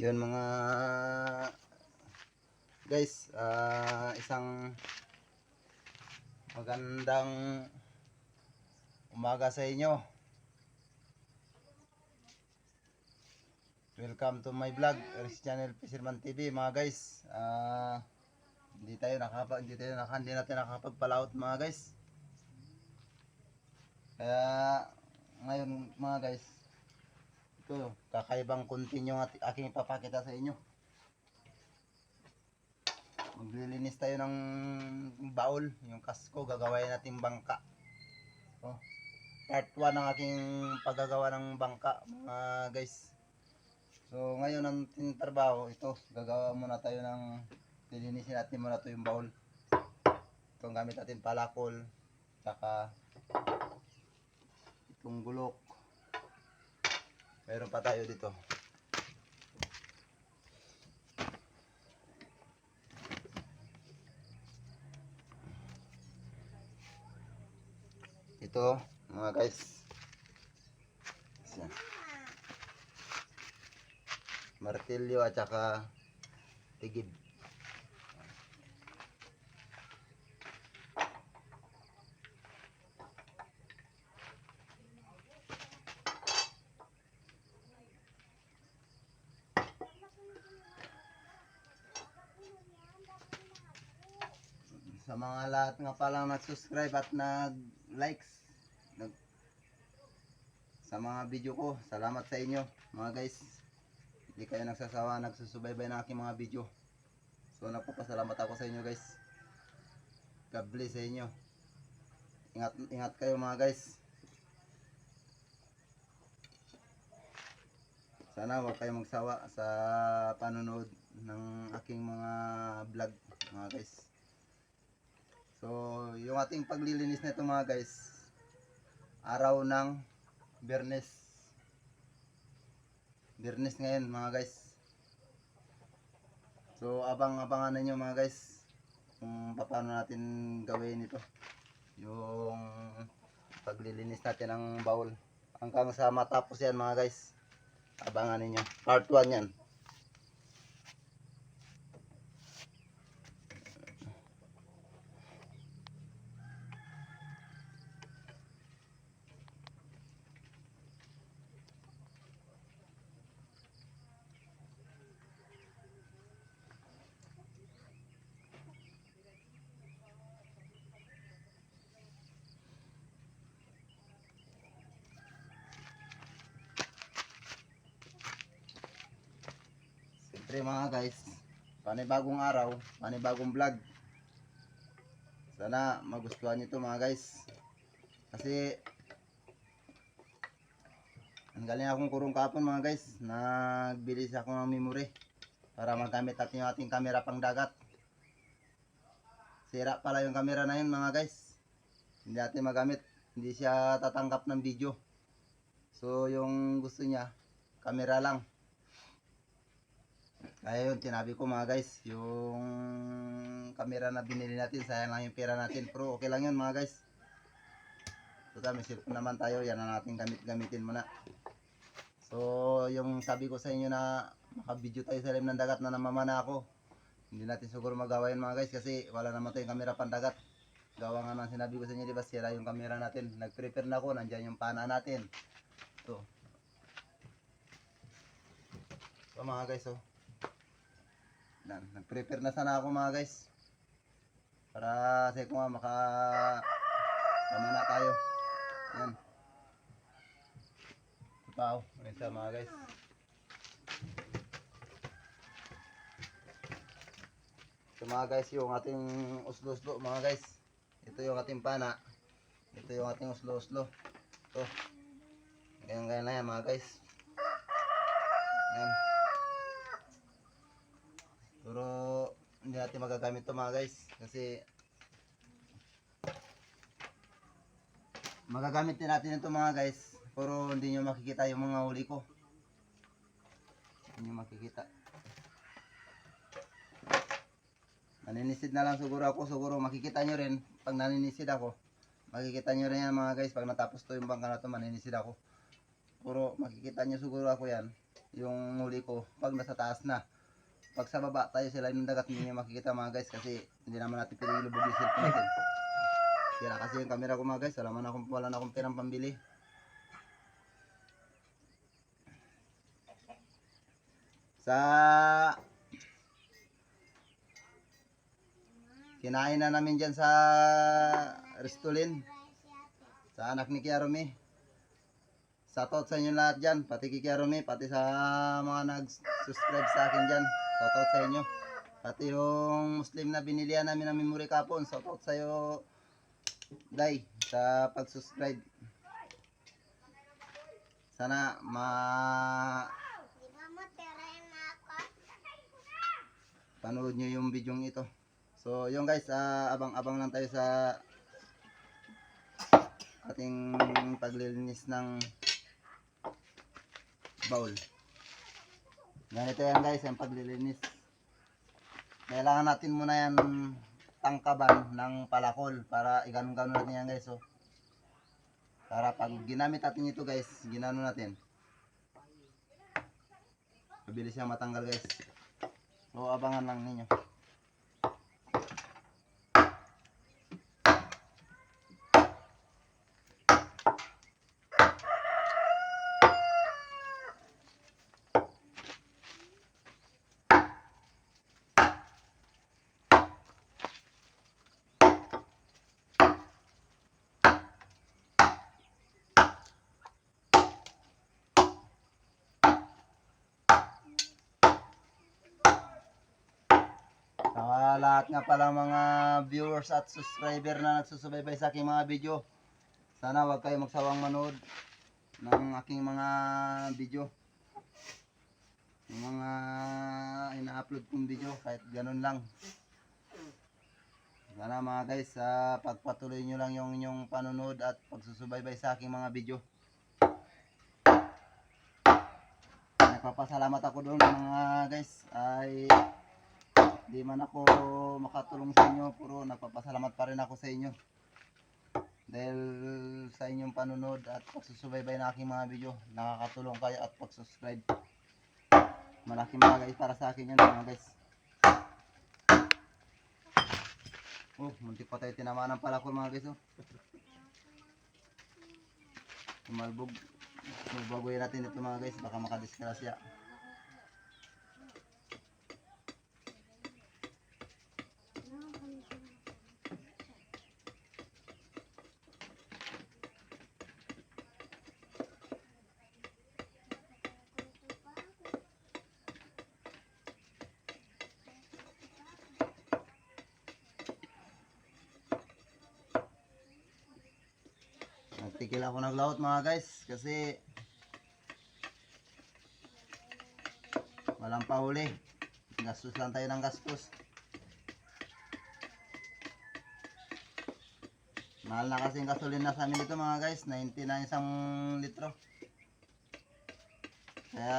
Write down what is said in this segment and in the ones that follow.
Yun mga guys, ah, isang magandang umaga sa inyo. Welcome to my vlog, Aris Channel Fisherman TV mga guys. Ah, hindi tayo nakapag hindi tayo naka, hindi natin nakapagpalaot mga guys. Kaya ngayon mga guys, ito kakaibang continue at aking ipapakita sa inyo. Maglilinis tayo ng baul, yung kasko, gagawain natin bangka. Oh, part 1 ng aking paggagawa ng bangka, mga guys. So, ngayon ang ating trabaho, ito, gagawa muna tayo ng, lilinisin natin muna ito yung baul. Ito ang gamit natin palakol, tsaka itong gulok. Meron pa tayo dito. Ito, mga guys. Isa. Martilyo at saka tigib. Sa mga lahat nga palang nag-subscribe at nag-likes nag sa mga video ko, salamat sa inyo mga guys. Hindi kayo nagsasawa, nagsusubaybay ng aking mga video. So nagpapasalamat ako sa inyo guys. God bless sa inyo. Ingat ingat kayo mga guys. Sana huwag kayong magsawa sa panonood ng aking mga vlog mga guys. So, yung ating paglilinis nito mga guys, araw ng Bernes. Bernes ngayon mga guys. So, abang-abangan ninyo mga guys kung paano natin gawin ito. Yung paglilinis natin ng bowl. Hanggang sa matapos yan mga guys. Abangan ninyo. Part 1 yan. Siyempre mga guys, panibagong araw, panibagong vlog. Sana magustuhan nyo to mga guys. Kasi ang galing akong kurong kapon mga guys. Nagbilis ako ng memory para magamit natin yung ating camera pang dagat. Sira pala yung camera na yun mga guys. Hindi natin magamit. Hindi siya tatanggap ng video. So yung gusto niya, camera lang. Kaya yun, tinabi ko mga guys, yung camera na binili natin, sayang lang yung pera natin. Pero okay lang yun mga guys. Total, may cellphone naman tayo, yan ang natin gamit, gamitin muna. So, yung sabi ko sa inyo na makabidyo tayo sa lim ng dagat na namamana ako. Hindi natin siguro magawa yun mga guys kasi wala naman tayong camera pandagat. Gawa nga ng sinabi ko sa inyo, di ba, sira yung camera natin. Nag-prepare na ako, nandyan yung pana natin. Ito. So mga guys, oh. Nag-prepare na sana ako mga guys. Para sa ko nga maka sama na tayo. Yan. Tao, ano sa mga guys. Ito mga guys, yung ating uslo-uslo mga guys. Ito yung ating pana. Ito yung ating uslo-uslo. Ito. Ganyan ganyan na yan mga guys. Yan. Pero hindi natin magagamit to mga guys. Kasi magagamit din natin ito mga guys. Pero hindi nyo makikita yung mga huli ko. Hindi nyo makikita. Naninisid na lang siguro ako. Siguro makikita nyo rin. Pag naninisid ako makikita nyo rin yan mga guys. Pag natapos to yung bangka na to maninisid ako. Puro makikita niyo siguro ako yan. Yung huli ko pag nasa taas na. Pag sa baba tayo sila ng dagat hindi makikita mga guys kasi hindi naman natin pwede ilubog yung cellphone natin. Sira kasi yung camera ko mga guys. Wala man akong, wala na akong perang pambili. Sa kinain na namin dyan sa Restolin sa anak ni Kiarome shoutout sa inyo lahat dyan pati kay pati sa mga nag-subscribe sa akin dyan shoutout sa inyo. Pati yung Muslim na binilihan namin ng memory kapon shoutout sa iyo Day sa pag-subscribe. Sana ma panood nyo yung video ito. So, yun guys, ah, abang-abang lang tayo sa ating paglilinis ng bowl. Ganito yan guys, yung paglilinis. Kailangan natin muna yan tangkaban ng palakol para iganon-ganon natin yan guys. So, para pag ginamit natin ito guys, ginano natin. Mabilis siyang matanggal guys. So, abangan lang ninyo. Sa lahat nga pala mga viewers at subscriber na nagsusubaybay sa aking mga video. Sana wag kayo magsawang manood ng aking mga video. Yung mga ina-upload kong video kahit ganun lang. Sana mga guys, sa pagpatuloy nyo lang yung inyong panonood at pagsusubaybay sa aking mga video. Nagpapasalamat ako doon mga guys ay di man ako makatulong sa inyo, puro nagpapasalamat pa rin ako sa inyo. Dahil sa inyong panunod at pagsusubaybay ng aking mga video, nakakatulong kayo at pag-subscribe. Malaking bagay para sa akin yan mga guys. Oh, muntik pa tayo tinamaan ng palakol mga guys oh. Tumalbog. Babagoyin natin ito mga guys, baka makadiskrasya. Nagtigil ako naglaot mga guys kasi walang pauli. Gastos lang tayo ng gastos. Mahal na kasi yung gasolina sa amin dito mga guys. 90 na isang litro. Kaya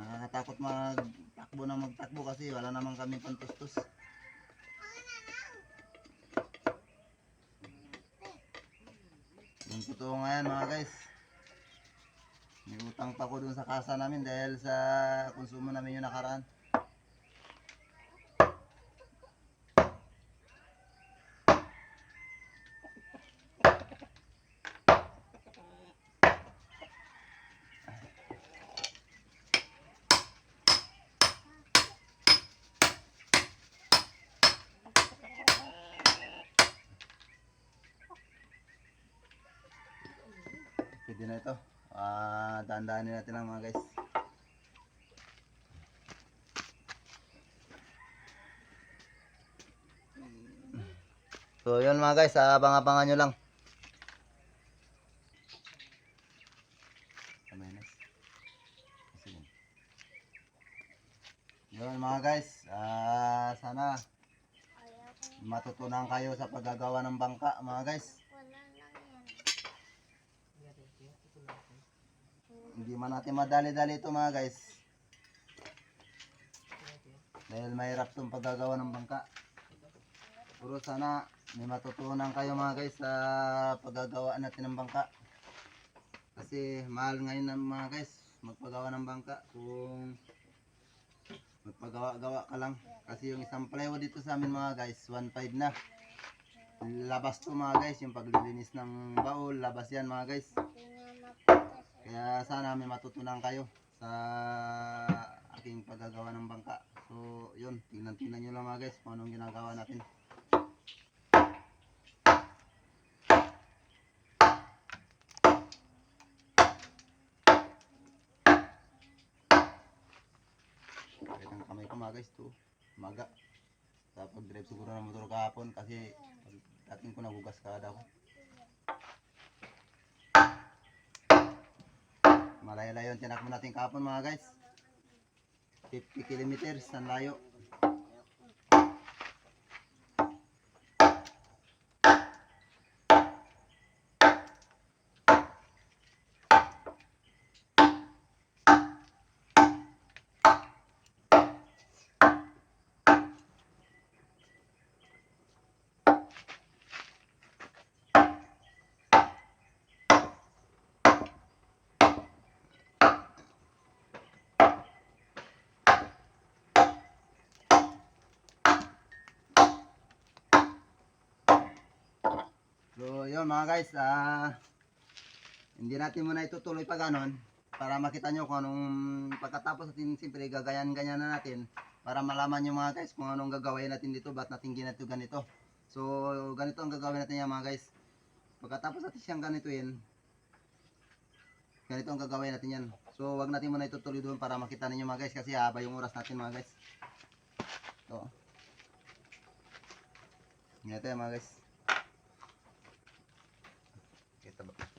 nakakatakot magtakbo na magtakbo kasi wala naman kami pantustos. Yung totoo nga mga guys. May utang pa ko dun sa kasa namin dahil sa konsumo namin yung nakaraan. Pwede na ito. Ah, dahan-dahanin natin lang mga guys. So, yun mga guys, abang-abangan nyo lang. Yun mga guys, ah, sana matutunan kayo sa paggagawa ng bangka mga guys. Hindi man natin madali-dali ito mga guys. Dahil mahirap itong paggagawa ng bangka. Puro sana may matutunan kayo mga guys sa paggagawa natin ng bangka. Kasi mahal ngayon ng mga guys magpagawa ng bangka kung magpagawa-gawa ka lang kasi yung isang plywood dito sa amin mga guys 1.5 na labas to mga guys yung paglilinis ng baul labas yan mga guys kaya sana may matutunan kayo sa aking paggagawa ng bangka. So yun tingnan tingnan nyo lang mga guys kung anong ginagawa natin. Kahit ang kamay ko mga guys to maga tapos drive siguro ng motor kahapon kasi dating ko nagugas ka daw malayo-layo tinakbo natin kahapon mga guys. 50 kilometers ang layo yun mga guys, ah hindi natin muna itutuloy pa ganon para makita nyo kung anong pagkatapos natin siyempre gagayan-ganyan na natin para malaman nyo mga guys kung anong gagawin natin dito, ba't natin ginito ganito. So, ganito ang gagawin natin yan mga guys. Pagkatapos natin siyang ganituin, ganito ang gagawin natin yan. So, wag natin muna itutuloy doon para makita ninyo mga guys kasi haba yung oras natin mga guys. So, ganito yan mga guys. Kita ba?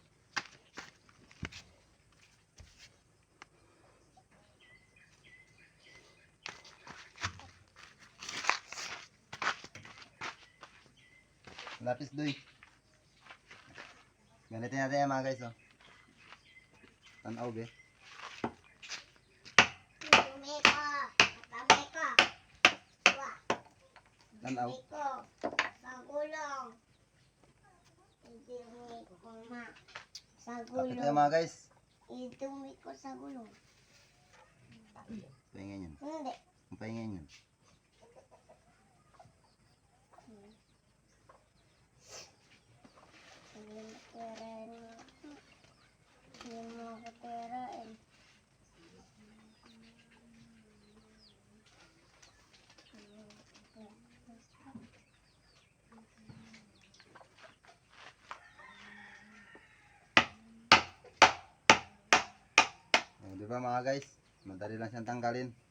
Lapis doy. Ganito natin yan mga guys oh. Tanaw be. Tanaw. Dumi ko. Sa gulong. Idumi ko ma. Sa Kapit yan gulong. mga guys. Idumi ko sa gulong. Pahingin yun. Hindi. Pahingin yun. Mo. Hindi mo ako mga guys? Madali lang siyang tanggalin.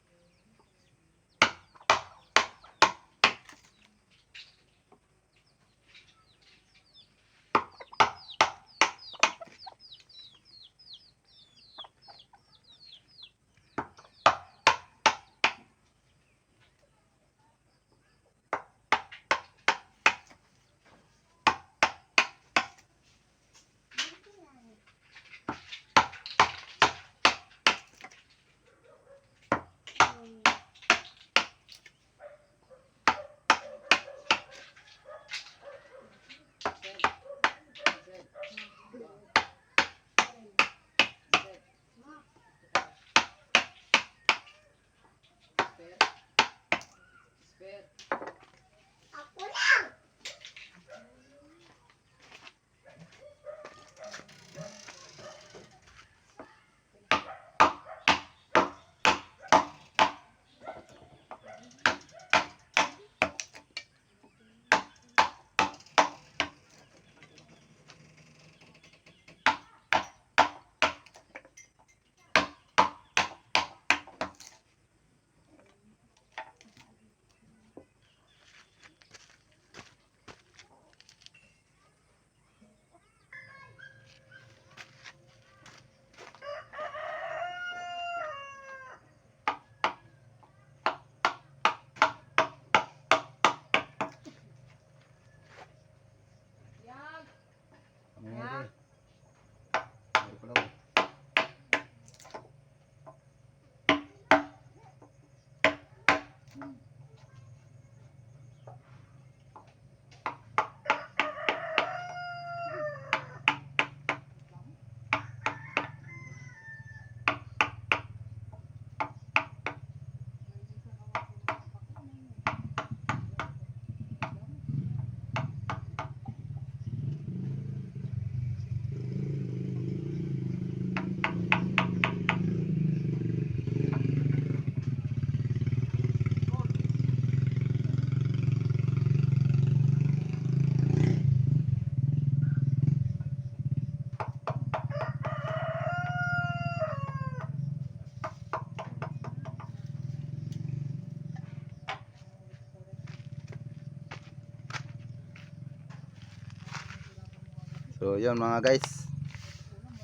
So yun mga guys.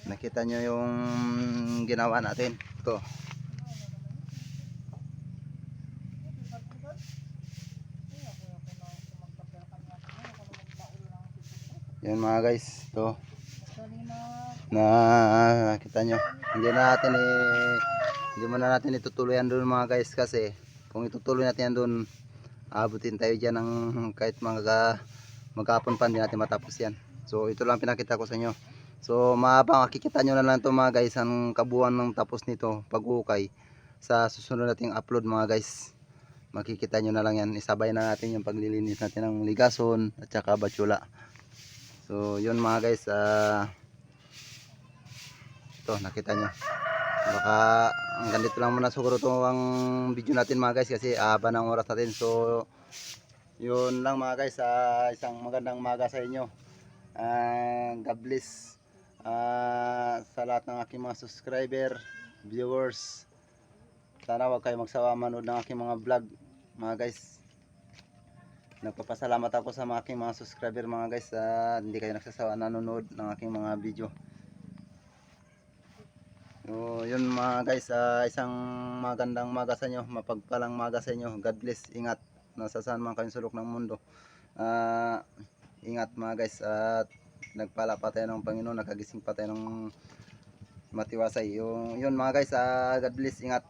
Nakita nyo yung ginawa natin. Ito. Yan mga guys. Ito. Na kita nyo. Hindi na natin eh, hindi mo na natin itutuloy yan doon mga guys kasi kung itutuloy natin yan doon abutin tayo dyan ng kahit mga magkapon pa hindi natin matapos yan. So ito lang pinakita ko sa inyo. So maabang makikita nyo na lang to mga guys ang kabuuan ng tapos nito pag ukay sa susunod nating upload mga guys. Makikita nyo na lang yan. Isabay na natin yung paglilinis natin ng ligason at saka batsula. So yun mga guys. ah ito nakita nyo. Baka hanggang dito lang muna siguro to ang video natin mga guys kasi haba ng oras natin. So yun lang mga guys. ah, isang magandang maga sa inyo. Ah, God bless ah, sa lahat ng aking mga subscriber, viewers. Sana wag kayo magsawa manood ng aking mga vlog mga guys. Nagpapasalamat ako sa mga aking mga subscriber mga guys sa hindi kayo nagsasawa nanonood ng aking mga video. So, yun mga guys, ah, isang magandang maga sa inyo, mapagpalang maga sa inyo. God bless, ingat. Nasa saan man kayong sulok ng mundo. Ah, ingat mga guys at nagpala pa tayo ng Panginoon, nakagising pa tayo ng matiwasay. Yung, yun mga guys, ah, God bless, ingat.